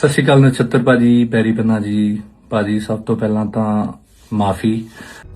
ਸਤਿ ਸ਼੍ਰੀ ਅਕਾਲ ਨਛੱਤਰ ਭਾਜੀ ਪੈਰੀ ਪੰਨਾ ਜੀ। ਭਾਜੀ ਸਭ ਤੋਂ ਪਹਿਲਾਂ ਤਾਂ ਮਾਫੀ।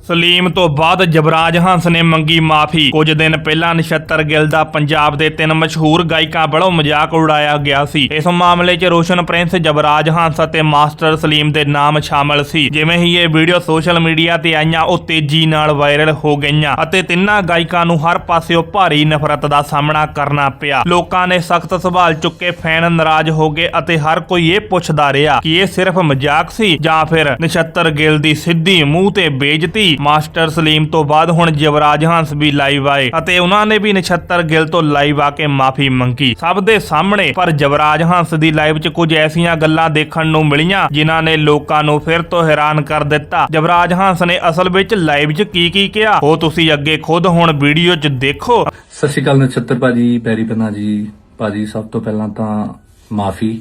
ਸਲੀਮ ਤੋਂ ਬਾਅਦ ਜਬਰਾਜ ਹੰਸ ਨੇ ਮੰਗੀ ਮਾਫੀ। ਕੁਝ ਦਿਨ ਪਹਿਲਾਂ ਨਛੱਤਰ ਗਿੱਲ ਦਾ ਪੰਜਾਬ ਦੇ ਤਿੰਨ ਮਸ਼ਹੂਰ ਗਾਇਕਾਂ ਵੱਲੋਂ ਮਜ਼ਾਕ ਉਡਾਇਆ ਗਿਆ ਸੀ। ਇਸ ਮਾਮਲੇ 'ਚ ਰੋਸ਼ਨ ਪ੍ਰਿੰਸ, ਜਬਰਾਜ ਹੰਸ ਅਤੇ ਮਾਸਟਰ ਸਲੀਮ ਦੇ ਨਾਮ ਸ਼ਾਮਲ ਸੀ। ਜਿਵੇਂ ਹੀ ਇਹ ਵੀਡੀਓ ਸੋਸ਼ਲ ਮੀਡੀਆ ਤੇ ਆਈਆਂ, ਉਹ ਤੇਜ਼ੀ ਨਾਲ ਵਾਇਰਲ ਹੋ ਗਈਆਂ ਅਤੇ ਤਿੰਨਾਂ ਗਾਇਕਾਂ ਨੂੰ ਹਰ ਪਾਸਿਓਂ ਭਾਰੀ ਨਫ਼ਰਤ ਦਾ ਸਾਹਮਣਾ ਕਰਨਾ ਪਿਆ। ਲੋਕਾਂ ਨੇ ਸਖਤ ਸਵਾਲ ਚੁੱਕੇ, ਫੈਨ ਨਾਰਾਜ਼ ਹੋ ਗਏ ਅਤੇ ਹਰ ਕੋਈ ਇਹ ਪੁੱਛਦਾ ਰਿਹਾ ਕਿ ਇਹ ਸਿਰਫ ਮਜ਼ਾਕ ਸੀ ਜਾਂ ਫਿਰ ਨਛੱਤਰ ਗਿੱਲ ਦੀ ਸਿੱਧੀ ਮੂੰਹ ਤੇ ਬੇਇੱਜ਼ਤੀ ਮਾਸਟਰ ਸਲੀਮ ਤੋਂ ਬਾਅਦ ਹੁਣ ਜਵਰਾਜ ਹੰਸ ਵੀ ਲਾਈਵ ਆਏ ਅਤੇ ਉਹਨਾਂ ਨੇ ਵੀ ਨਛੱਤਰ ਗਿੱਲ ਤੋਂ ਲਾਈਵ ਆ ਕੇ ਮਾਫੀ ਮੰਗੀ। ਸਭ ਦੇ ਸਾਹਮਣੇ ਪਰ ਜਵਰਾਜ ਹੰਸ ਦੀ ਲਾਈਵ 'ਚ ਕੁਝ ਐਸੀਆਂ ਗੱਲਾਂ ਦੇਖਣ ਨੂੰ ਮਿਲੀਆਂ ਜਿਨ੍ਹਾਂ ਨੇ ਲੋਕਾਂ ਨੂੰ ਫਿਰ ਤੋਂ ਹੈਰਾਨ ਕਰ ਦਿੱਤਾ। ਜਵਰਾਜ ਹੰਸ ਨੇ ਅਸਲ ਵਿੱਚ ਲਾਈਵ 'ਚ ਕੀ ਕੀ ਕਿਹਾ? ਉਹ ਤੁਸੀਂ ਅੱਗੇ ਖੁਦ ਹੁਣ ਵੀਡੀਓ 'ਚ ਦੇਖੋ। ਸਤਿ ਸ਼੍ਰੀ ਅਕਾਲ ਨਛੱਤਰ ਭਾਜੀ, ਪੈਰੀ ਪੰਨਾ ਜੀ। ਭਾਜੀ, ਸਭ ਤੋਂ ਪਹਿਲਾਂ ਤਾਂ ਮਾਫੀ।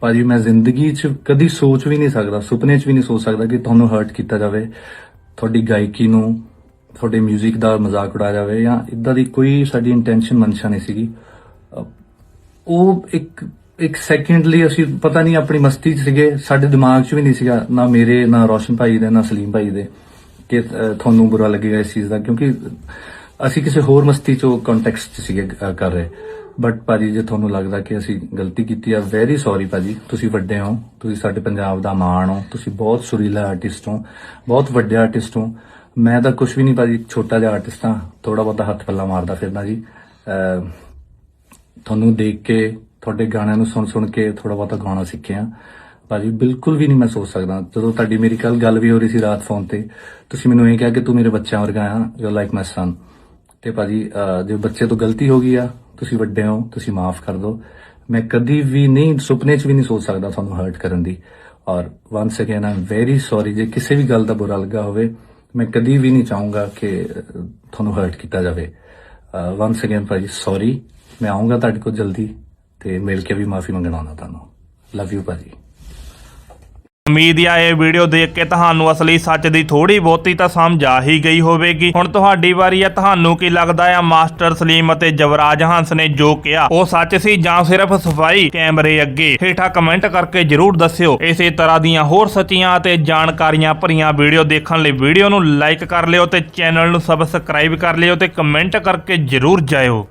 ਭਾਜੀ, ਮੈਂ ਜ਼ਿੰਦਗੀ 'ਚ ਕਦੀ ਸੋਚ ਵੀ ਨਹੀਂ ਸਕਦਾ, ਸੁਪਨੇ 'ਚ ਵੀ ਨਹੀਂ ਸੋਚ ਸਕਦਾ ਕਿ ਤੁਹਾਨੂੰ ਹਰਟ ਕੀਤਾ ਜਾਵੇ। ਤੁਹਾਡੀ ਗਾਇਕੀ ਨੂੰ, ਤੁਹਾਡੇ 뮤직 ਦਾ ਮਜ਼ਾਕ ਉਡਾਇਆ ਜਾਵੇ ਜਾਂ ਇਦਾਂ ਦੀ ਕੋਈ ਸਾਡੀ ਇੰਟੈਂਸ਼ਨ ਮਨਸ਼ਾ ਨਹੀਂ ਸੀਗੀ। ਉਹ ਇੱਕ ਇੱਕ ਸੈਕਿੰਡ ਲਈ ਅਸੀਂ ਪਤਾ ਨਹੀਂ ਆਪਣੀ ਮਸਤੀ 'ਚ ਸੀਗੇ, ਸਾਡੇ ਦਿਮਾਗ 'ਚ ਵੀ ਨਹੀਂ ਸੀਗਾ ਨਾ ਮੇਰੇ, ਨਾ ਰੋਸ਼ਨ ਭਾਈ ਦੇ, ਨਾ ਸਲੀਮ ਭਾਈ ਦੇ ਕਿ ਤੁਹਾਨੂੰ ਬੁਰਾ ਲੱਗੇਗਾ ਇਸ ਚੀਜ਼ ਦਾ, ਕਿਉਂਕਿ ਅਸੀਂ ਕਿਸੇ ਹੋਰ ਮਸਤੀ 'ਚੋਂ ਕੰਟੈਕਸਟ 'ਚ ਸੀਗੇ ਕਰ ਰਹੇ। ਬਟ ਭਾਜੀ, ਜੇ ਤੁਹਾਨੂੰ ਲੱਗਦਾ ਕਿ ਅਸੀਂ ਗਲਤੀ ਕੀਤੀ ਆ ਵੈਰੀ ਸੌਰੀ ਭਾਜੀ। ਤੁਸੀਂ ਵੱਡੇ ਹੋ, ਤੁਸੀਂ ਸਾਡੇ ਪੰਜਾਬ ਦਾ ਮਾਣ ਹੋ, ਤੁਸੀਂ ਬਹੁਤ ਸੁਰੀਲਾ ਆਰਟਿਸਟ ਹੋ, ਬਹੁਤ ਵੱਡੇ ਆਰਟਿਸਟ ਹੋ। ਮੈਂ ਤਾਂ ਕੁਝ ਵੀ ਨਹੀਂ ਭਾਜੀ, ਛੋਟਾ ਜਿਹਾ ਆਰਟਿਸਟ ਹਾਂ ਥੋੜਾ ਬਹੁਤਾ ਹੱਥ ਪੱਲਾ ਮਾਰਦਾ ਫਿਰਦਾ ਜੀ। ਤੁਹਾਨੂੰ ਦੇਖ ਕੇ, ਤੁਹਾਡੇ ਗਾਣਿਆਂ ਨੂੰ ਸੁਣ ਸੁਣ ਕੇ ਥੋੜਾ ਬਹੁਤਾ ਗਾਣਾ ਸਿੱਖਿਆ। ਭਾਜੀ, ਬਿਲਕੁਲ ਵੀ ਨਹੀਂ ਮੈਂ ਸੋਚ ਸਕਦਾ। ਜਦੋਂ ਤੁਹਾਡੀ ਮੇਰੀ ਕੱਲ ਗੱਲ ਵੀ ਹੋ ਰਹੀ ਸੀ ਰਾਤ ਫੋਨ ਤੇ, ਤੁਸੀਂ ਮੈਨੂੰ ਇਹ ਕਿਹਾ ਕਿ ਤੂੰ ਮੇਰੇ ਬੱਚਿਆਂ ਵਰਗਾ ਆ ਯੂ ਲਾਈਕ ਮਾਈ ਸਨ ਤੇ ਭਾਜੀ ਜੇ ਬੱਚੇ ਤੋਂ ਗਲਤੀ ਹੋ ਗਈ ਆ ਤੁਸੀਂ ਵੱਡੇ ਹੋ, ਤੁਸੀਂ ਮਾਫ ਕਰ ਦਿਓ। ਮੈਂ ਕਦੀ ਵੀ ਨਹੀਂ, ਸੁਪਨੇ 'ਚ ਵੀ ਨਹੀਂ ਸੋਚ ਸਕਦਾ ਤੁਹਾਨੂੰ ਹਰਟ ਕਰਨ ਦੀ। ਔਰ once again I'm very sorry ਜੇ ਕਿਸੇ ਵੀ ਗੱਲ ਦਾ ਬੁਰਾ ਲੱਗਾ ਹੋਵੇ, ਮੈਂ ਕਦੀ ਵੀ ਨਹੀਂ ਚਾਹੂੰਗਾ ਕਿ ਤੁਹਾਨੂੰ ਹਰਟ ਕੀਤਾ ਜਾਵੇ। ਵਾਂਸ ਅਗੇਨ ਭਾਜੀ ਸੌਰੀ ਮੈਂ ਆਉਂਗਾ ਤੁਹਾਡੇ ਕੋਲ ਜਲਦੀ, ਤੇ ਮਿਲ ਕੇ ਵੀ ਮਾਫੀ ਮੰਗਣਾ ਆਉਣਾ ਤੁਹਾਨੂੰ। ਲਵ ਯੂ ਭਾਜੀ। ਉਮੀਦ ਆ ਇਹ ਵੀਡੀਓ ਦੇਖ ਕੇ ਤੁਹਾਨੂੰ ਅਸਲੀ ਸੱਚ ਦੀ ਥੋੜੀ ਬਹੁਤੀ ਤਾਂ ਸਮਝ ਆ ਹੀ ਗਈ ਹੋਵੇਗੀ। ਹੁਣ ਤੁਹਾਡੀ ਵਾਰੀ ਆ। ਤੁਹਾਨੂੰ ਕੀ ਲੱਗਦਾ ਆ? ਮਾਸਟਰ ਸਲੀਮ ਅਤੇ ਜਵਰਾਜ ਹੰਸ ਨੇ ਜੋ ਕਿਹਾ, ਉਹ ਸੱਚ ਸੀ ਜਾਂ ਸਿਰਫ ਸਫ਼ਾਈ ਕੈਮਰੇ ਅੱਗੇ? ਹੇਠਾਂ ਕਮੈਂਟ ਕਰਕੇ ਜਰੂਰ ਦੱਸਿਓ। ਇਸੇ ਤਰ੍ਹਾਂ ਦੀਆਂ ਹੋਰ ਸੱਚੀਆਂ ਅਤੇ ਜਾਣਕਾਰੀਆਂ ਭਰੀਆਂ ਵੀਡੀਓ ਦੇਖਣ ਲਈ ਵੀਡੀਓ ਨੂੰ ਲਾਈਕ ਕਰ ਲਿਓ ਤੇ ਚੈਨਲ ਨੂੰ ਸਬਸਕ੍ਰਾਈਬ ਕਰ ਲਿਓ ਤੇ ਕਮੈਂਟ ਕਰਕੇ ਜਰੂਰ ਜਾਇਓ।